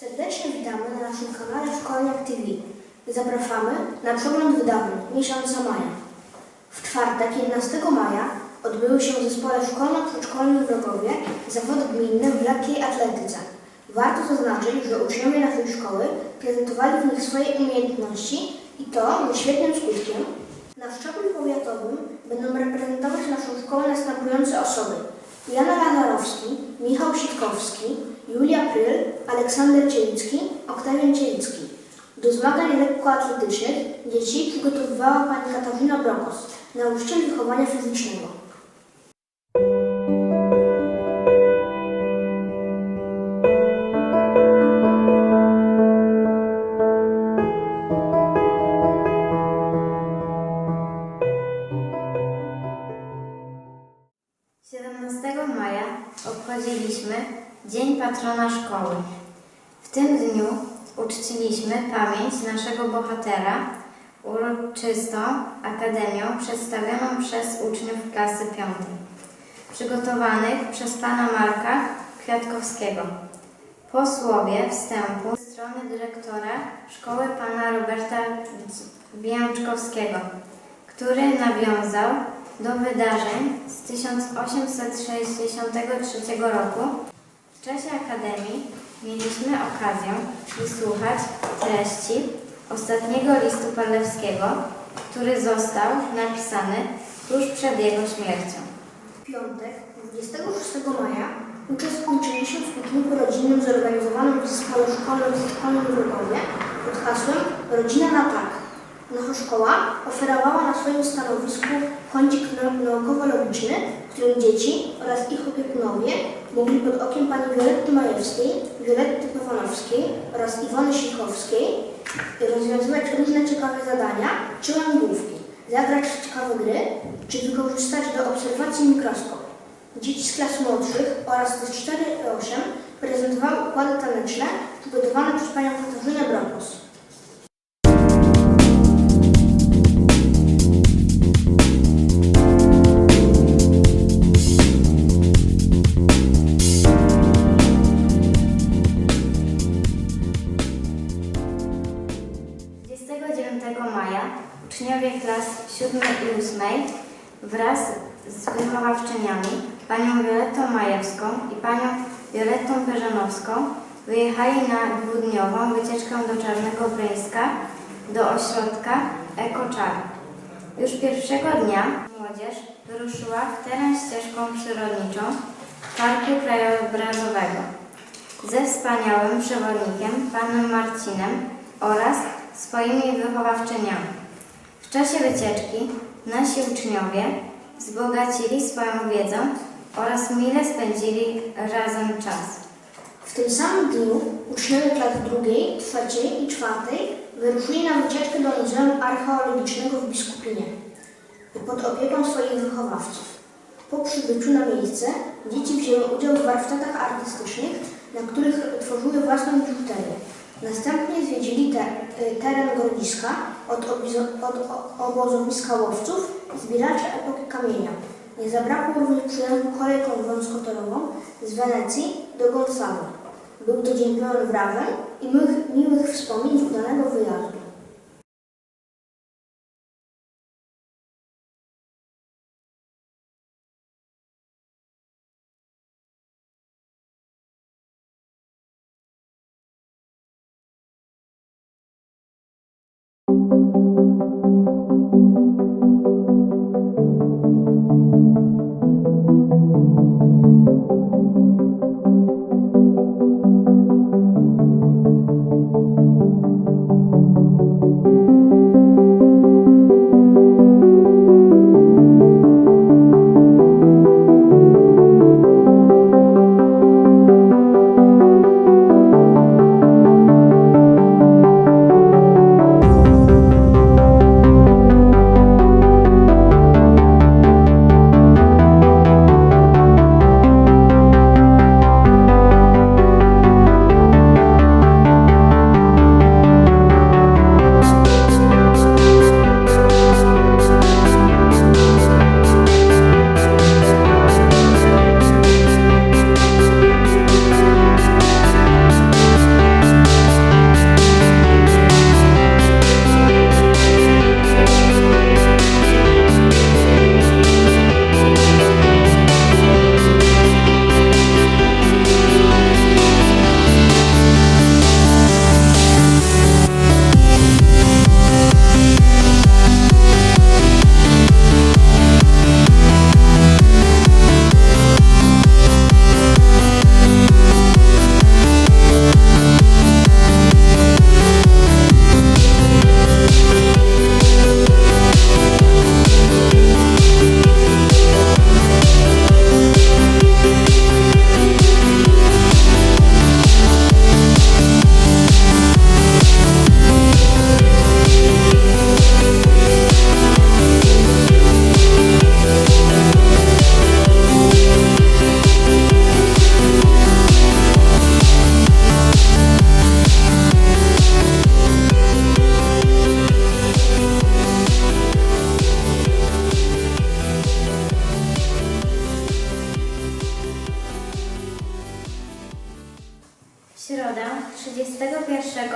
Serdecznie witamy na naszym kanale Szkolniak TV. Zapraszamy na przegląd wydarzeń miesiąca maja. W czwartek, 11 maja, odbyły się w Zespole Szkolno-Przedszkolnym w Rogowie zawody gminne w lekkiej atletyce. Warto zaznaczyć, że uczniowie naszej szkoły prezentowali w nich swoje umiejętności i to ze świetnym skutkiem. Na szczeblu powiatowym będą reprezentować naszą szkołę następujące osoby. Jana Lazarowski, Michał Sitkowski, Julia Pryl, Aleksander Cielicki, Oktawian Cielicki. Do zmagań lekkoatletycznych dzieci przygotowywała pani Katarzyna Brokos, nauczyciel wychowania fizycznego. W tym dniu uczciliśmy pamięć naszego bohatera uroczystą akademią przedstawioną przez uczniów klasy piątej, przygotowanych przez pana Marka Kwiatkowskiego. Po słowie wstępu ze strony dyrektora szkoły pana Roberta Bięczkowskiego, który nawiązał do wydarzeń z 1863 roku. W czasie Akademii mieliśmy okazję wysłuchać treści ostatniego listu Parlewskiego, który został napisany tuż przed jego śmiercią. W piątek, 26 maja, uczestniczyliśmy w pikniku rodzinnym zorganizowanym w Zespole Szkolnym w Szkolnym w Rogowie pod hasłem Rodzina na tak. Nasza szkoła oferowała na swoim stanowisku kącik nau- naukowo-logiczny, w którym dzieci oraz ich opiekunowie mogli pod okiem pani Violetty Majewskiej, Violetty Pawanowskiej oraz Iwony Sichowskiej rozwiązywać różne ciekawe zadania czy łamigłówki, zagrać w ciekawe gry czy wykorzystać do obserwacji mikroskop. Dzieci z klas młodszych oraz z 4 i 8 prezentowały układy taneczne przygotowane przez panią Katarzynę Brokos. Wraz z wychowawczyniami, panią Violettą Majewską i panią Violettą Perzanowską wyjechali na dwudniową wycieczkę do Czarnego Bryńska do ośrodka EkoCzar. Już pierwszego dnia młodzież wyruszyła w teren ścieżką przyrodniczą Parku Krajobrazowego ze wspaniałym przewodnikiem, panem Marcinem oraz swoimi wychowawczyniami. W czasie wycieczki nasi uczniowie wzbogacili swoją wiedzą oraz mile spędzili razem czas. W tym samym dniu uczniowie klas drugiej, trzeciej i czwartej wyruszyli na wycieczkę do Muzeum Archeologicznego w Biskupinie pod opieką swoich wychowawców. Po przybyciu na miejsce dzieci wzięły udział w warsztatach artystycznych, na których tworzyły własną biżuterię. Następnie zwiedzili te, y, teren grodziska od, od obozowiska łowców i zbieraczy epoki kamienia. Nie zabrakło również przyjazdu kolejką wąskotorową z Wenecji do Gonzały. Był to dzień pełen wrażeń i miłych, miłych wspomnień udanego wyjazdu.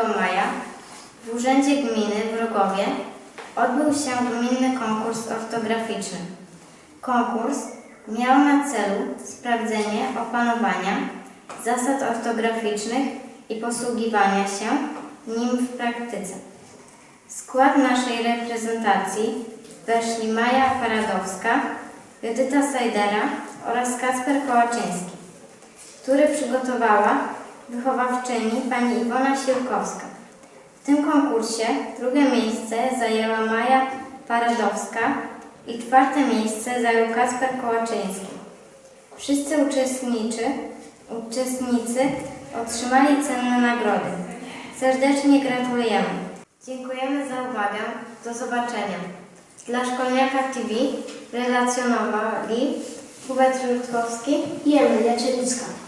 maja w Urzędzie Gminy w Rogowie odbył się gminny konkurs ortograficzny. Konkurs miał na celu sprawdzenie opanowania zasad ortograficznych i posługiwania się nim w praktyce. W skład naszej reprezentacji weszli Maja Paradowska, Judyta Sajdera oraz Kasper Kołaczyński, który przygotowała wychowawczyni pani Iwona Siłkowska. W tym konkursie drugie miejsce zajęła Maja Paradowska i czwarte miejsce zajął Kacper Kołaczyński. Wszyscy uczestniczy, uczestnicy otrzymali cenne nagrody. Serdecznie gratulujemy. Dziękujemy za uwagę. Do zobaczenia. Dla Szkolniaka TV relacjonowali Hubert Rutkowski I Emilia Cielicka.